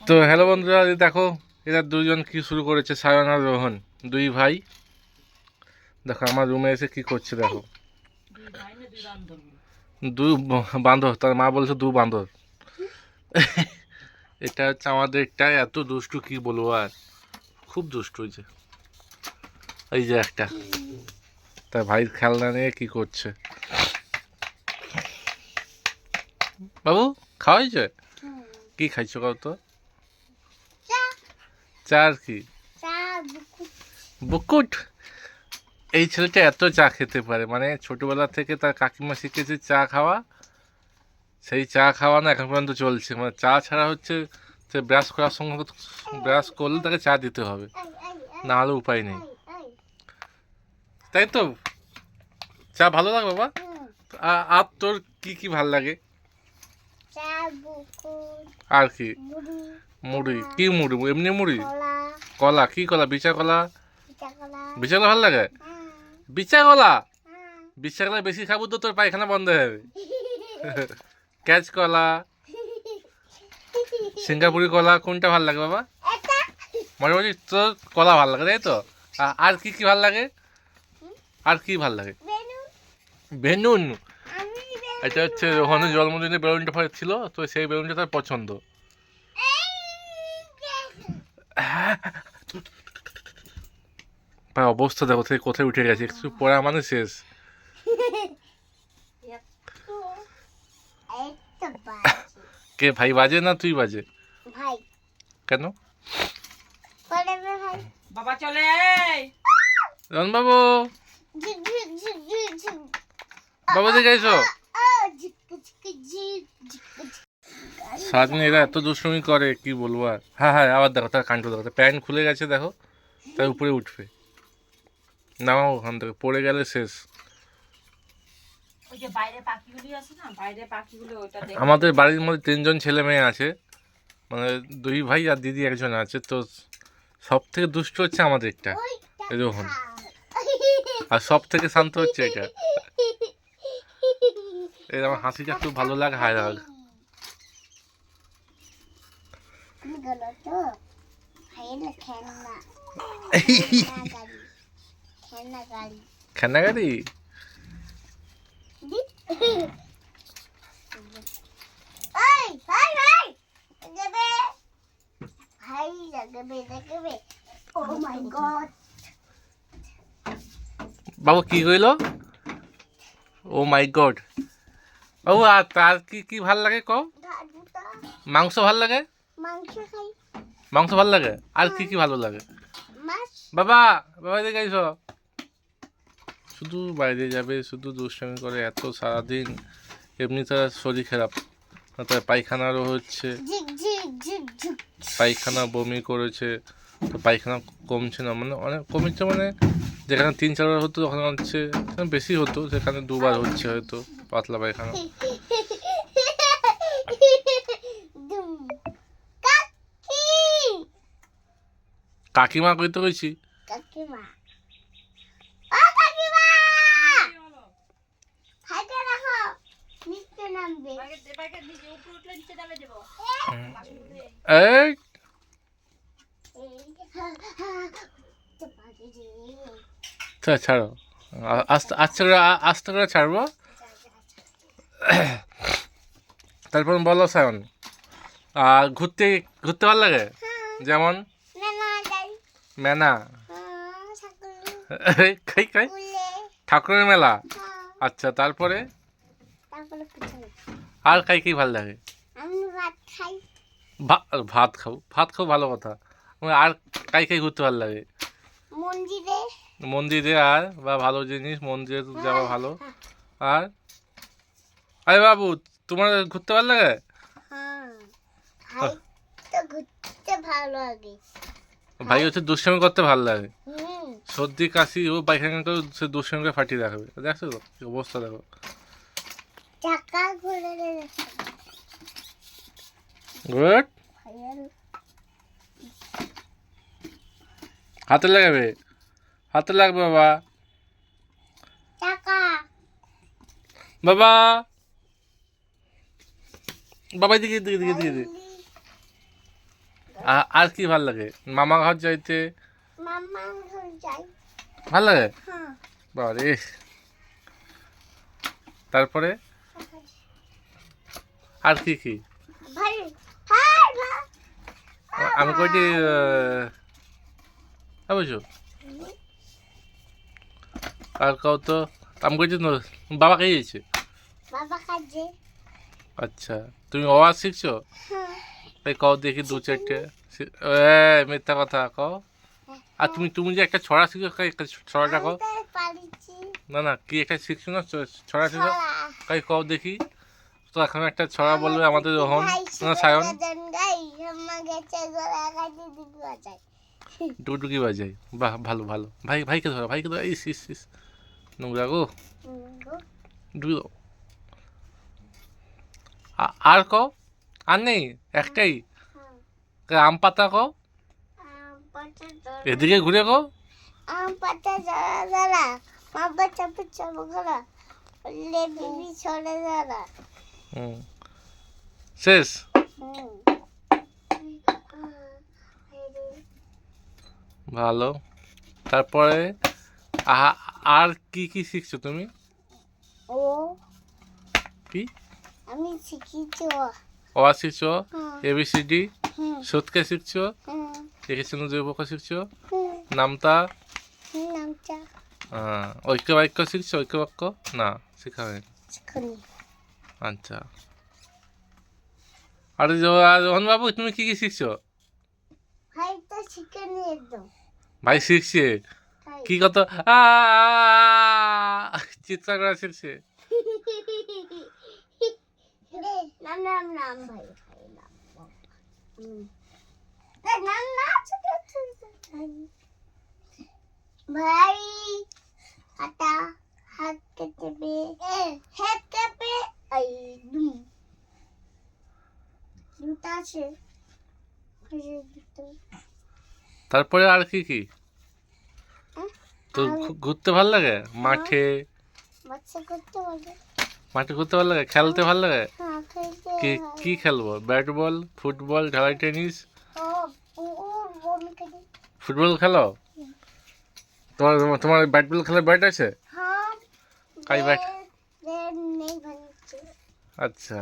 তো হ্যালো বন্ধুরা দেখো এরা দুজন কি শুরু করেছে? সায়ন আর রোহন দুই ভাই। দেখো আমার রুমে এসে কি করছে দেখো। দু বান্ধব তার মা বলছে দু বান্ধব। এটা হচ্ছে আমাদের একটা এত দুষ্টু কি বলব আর? খুব দুষ্টু হয়েছে। এই যে একটা তার ভাইয়ের খেলনা নিয়ে কি করছে? বাবু খাওয়া হয়েছে? কি খাইছো কত তো চা কি বুকুট। এই ছেলেটা এত চা খেতে পারে মানে ছোটবেলা থেকে তার কাকিমা শিখেছে চা খাওয়া। সেই চা খাওয়া না এখন পর্যন্ত চলছে মানে চা ছাড়া হচ্ছে সে ব্রাশ করার সঙ্গে ব্রাশ করলে তাকে চা দিতে হবে। না হলে উপায় নেই। তাই তো? চা ভালো লাগে বাবা? আর তোর কি কি ভালো লাগে? আর কি? মুড়ি কি মুড়ি? এমনি মুড়ি? কলা। কি কলা? বিচা কলা? বিচা কলা। ভালো লাগে? বিচা কলা? বিচা কলা বেশি খাব তো তোর পায়খানা বন্ধ হয়ে যাবে। ক্যাচ কলা। সিঙ্গাপুরি কলা কোনটা ভালো লাগে বাবা? মোটামুটি তোর কলা ভালো লাগে তাই তো? আর কি কি ভালো লাগে? আর কি ভালো লাগে? বেলুন। এটা হচ্ছে রোহনের জন্মদিনে বেলুনটা ছিল তো সেই বেলুনটা তার পছন্দ। ভাই অবস্থা দেখো থেকে কোথায় উঠে গেছে? একটু পড়া মানে শেষ। কে ভাই বাজে না তুই বাজে? ভাই। কেন? বাবা চলে রন বাবু বাবু দিকে সারাদিন এরা এত দুষ্টুমি করে কি বলব আর? হ্যাঁ হ্যাঁ আবার দেখো তার কাণ্ড দেখো প্যান্ট খুলে গেছে দেখো। তার উপরে উঠবে। নামাও ওখান থেকে পড়ে গেলে শেষ। ওই যে বাইরে পাখিগুলি আছে না বাইরে পাখিগুলো ওটা দেখ। আমাদের বাড়ির মধ্যে তিনজন ছেলে মেয়ে আছে মানে দুই ভাই আর দিদি একজন আছে তো সব থেকে দুষ্ট হচ্ছে আমাদের একটা রোহন আর সব থেকে শান্ত হচ্ছে এটা। এই আমার হাসিটা খুব ভালো লাগে, হায় ভাইয়ের খেলনা গড বাবু, কি কইল? Oh my God. বাবু আর তার কি কি ভালো লাগে কও? মাংস ভালো লাগে? মাংস ভালো লাগে? আর কি কি ভালো লাগে? বাবা বাবা দিকে আইসো। শুধু বাইরে যাবে শুধু দুষ্টামি করে এত সারাদিন এমনি তার শরীর খারাপ। তার পায়খানারও হচ্ছে। পায়খানা বমি করেছে। পায়খানা কমছে না মানে অনেক কমেছে মানে যেখানে তিন চারবার হতো ওখানে হচ্ছে সেখানে বেশি হতো সেখানে দুবার হচ্ছে হয়তো পাতলা পায়খানা। কাকিমা কইতে কইছি? কাকিমা। ও কাকিমা! রাখো নিচে নামবে। দেবো। এই তো পারি রে ছা- ছাড়ো। আস্তে আস্তে করে আস্তে করে ছাড়বো। তারপর বলো সায়ন। আর ঘুরতে ঘুরতে ভালো লাগে? যেমন? মেনা খাই খাই। ঠাকুরের মেলা। আচ্ছা তারপরে? আর খাই কি ভালো লাগে? ভাত খাও। ভাত খাও ভালো কথা। আর কাই কাই ঘুরতে ভালো লাগে? মন্দিরে। মন্দিরে আর বা ভালো জিনিস মন্দিরে তো যাওয়া ভালো। আর? আরে বাবু তোমার ঘুরতে ভালো লাগে? হ্যাঁ। ভাই তো ঘুরতে ভালো লাগে। ভাই হচ্ছে দুষ্টামি করতে ভালো লাগে। সর্দি কাশি ও পায়খানা করে সে দুষ্টামি ফাটিয়ে রাখবে দেখছ তো? অবস্থা দেখো। চাকা ঘুরে গুড ভাইয়ের হাতে লাগাবে? হাতে লাগবে বাবা। বাবা। বাবা দিকে দিকে দিকে দিকে আর কি ভালো লাগে? মামা ঘর যাইতে? ভালো লাগে? হ্যাঁ। বাবারে। তারপরে? আর কি কি? আমি কইটি বুঝছ আর কও তো আমি কইটি বাবা কে গেছে? বাবা কাজে আচ্ছা তুমি আওয়াজ শিখছো? হ্যাঁ। এই কও দেখি দু চারটে। মিথ্যা কথা কও। আর তুমি তুমি যে একটা ছড়া শিখো ছড়াটা কও? না না কি একটা শিখছো না ছড়া শিখো। কাই কও দেখি। তো এখন একটা ছড়া বলবে আমাদের রোহন না সায়ন? গলা বাজাই। বাহ ভালো ভালো। ভাই ভাইকে ধরো ভাইকে ধরো। ইস ইস ইস। নোংরা গো। ডুবি দাও। আর কও? আর নেই? একটাই? কা আম পাতা জরা এদিকে ঘুরে কও। আম পাতা জরা জরা মা বাচ্চা বাচ্চা বগলা লে বিবি ছড়ে জরা হুম। শেষ? হুম। ভালো। তারপরে আ- আর কি কি শিখছো তুমি? ও। কি? আমি শিখেছি ও। অয়া শিখছো? এবিসিডি সৎকে শিখছো? একেছেন জৈবক শিখছো? নামতা? নামটা আহ, ঐক্য বাক্য শিখছো? ঐক্য বাক্য না শেখা হয়নি। আচ্ছা। আর রোহন বাবু তুমি কি কি শিখছো? ভাই শিখছে? কি কত আ চিৎকার করা শিখছে। ভাই হাতা হাত কেটে এ হাত কেটে দুম। দুটা আছে। দুটো তারপরে আর কি কি? হ্যাঁ? তো ঘুরতে ভালো লাগে? মাঠে? করতে বলে। মাঠে ঘুরতে ভালো লাগে? খেলতে ভালো লাগে? হ্যাঁ কি কি খেলব? ব্যাট বল ফুটবল ঢালাই টেনিস? ফুটবল খেলো? তোমার তোমার ব্যাট বল খেলার ব্যাট আছে? হ্যাঁ কাই ব্যাট? আচ্ছা।